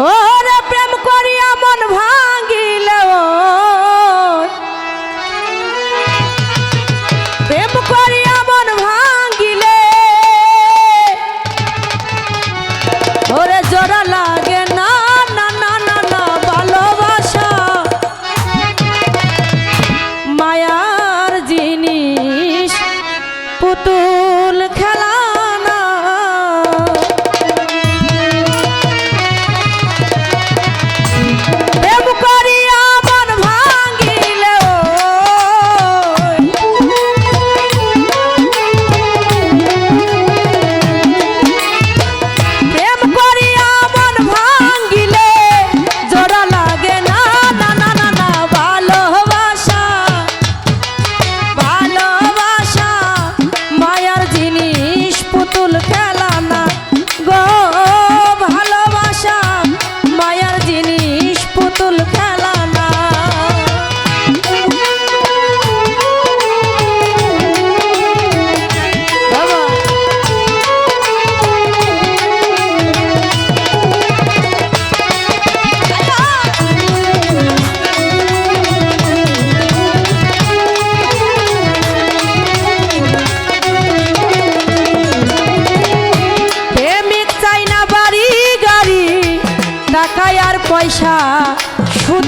ওরে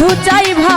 শুধু চাই ভাই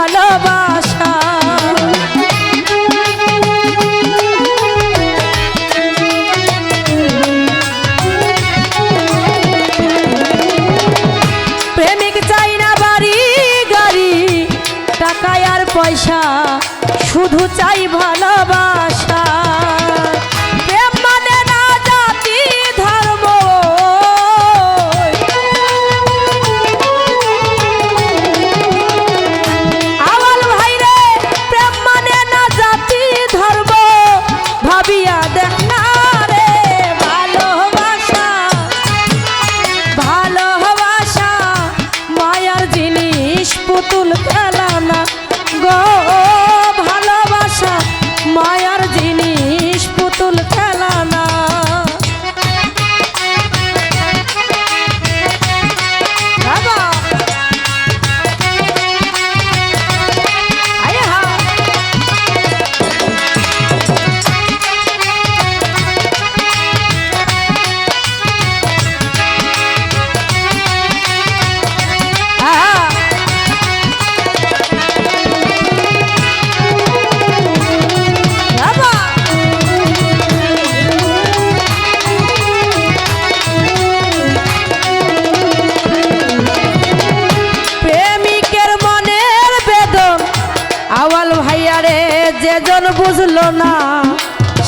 যেজন বুঝলো না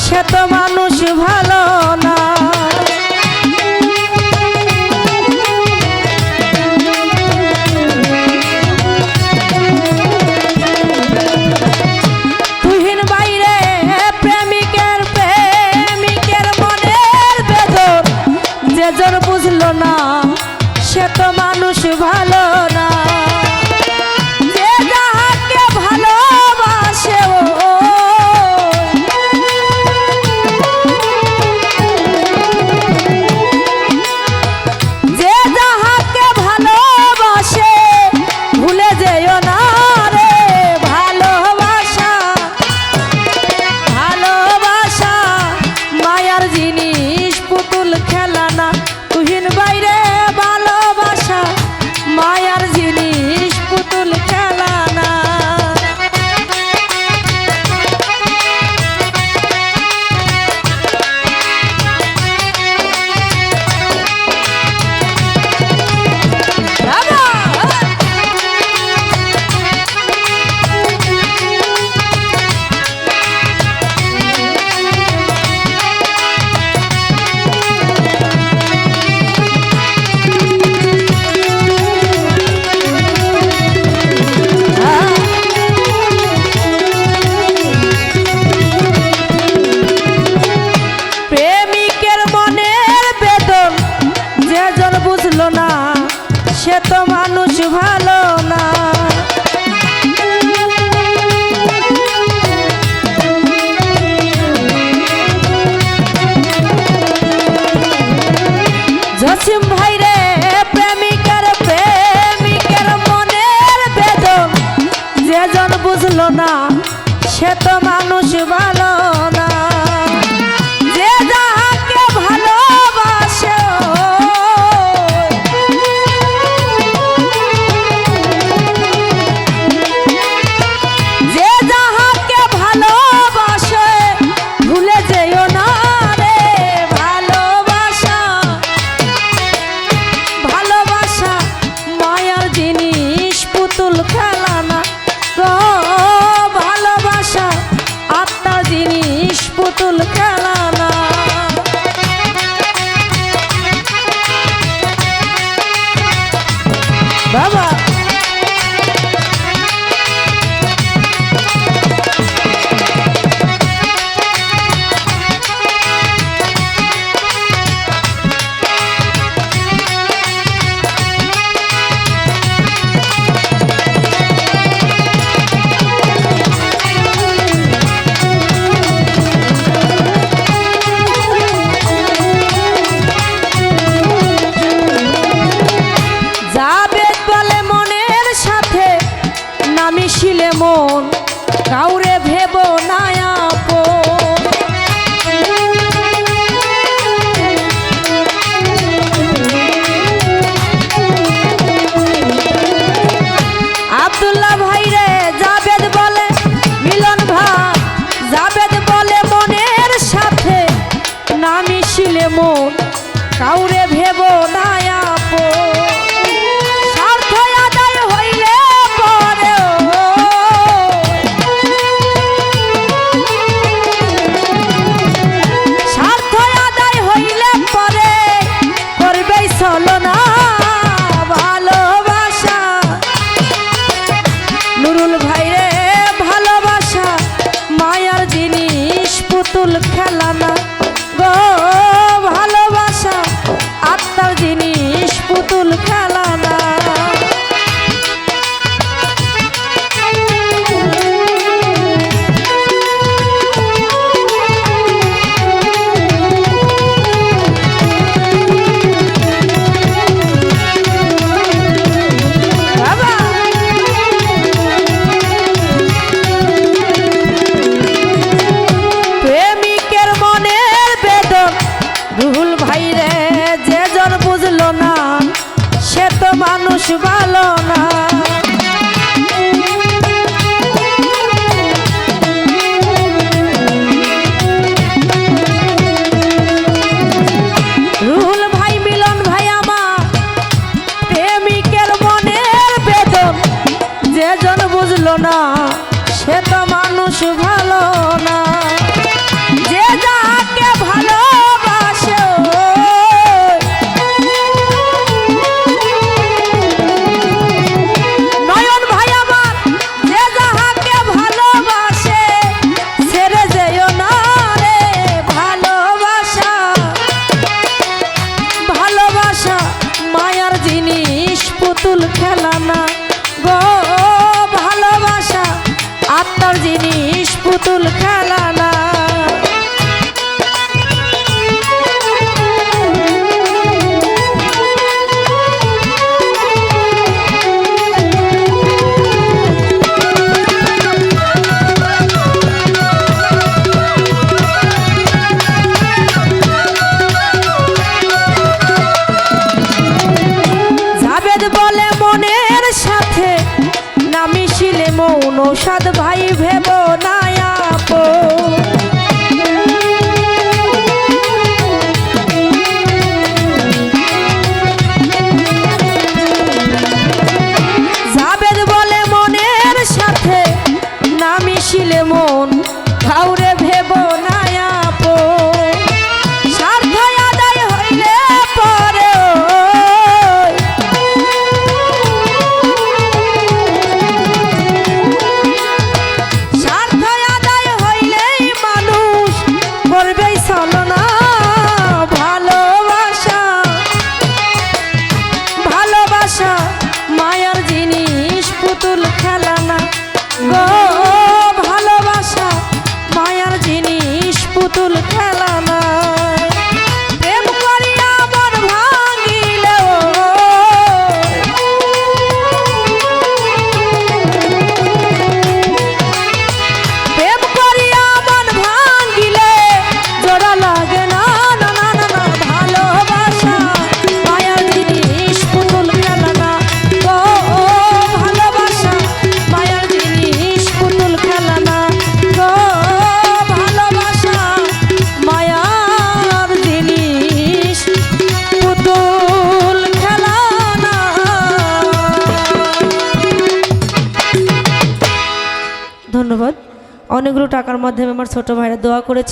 সে তো মানুষ ভালো। Chetão. মন কাউরে ভেব নায়াপ আবদুল্লাহ ভাই রে, জাবেদ বলে মিলন ভাই জাবেদ বলে মনের সাথে না মিশিলে মন। কাউরে ভেব নায়া Shubha. অনেকগুলো টাকার মাধ্যমে আমার ছোট ভাইরা দোয়া করেছে।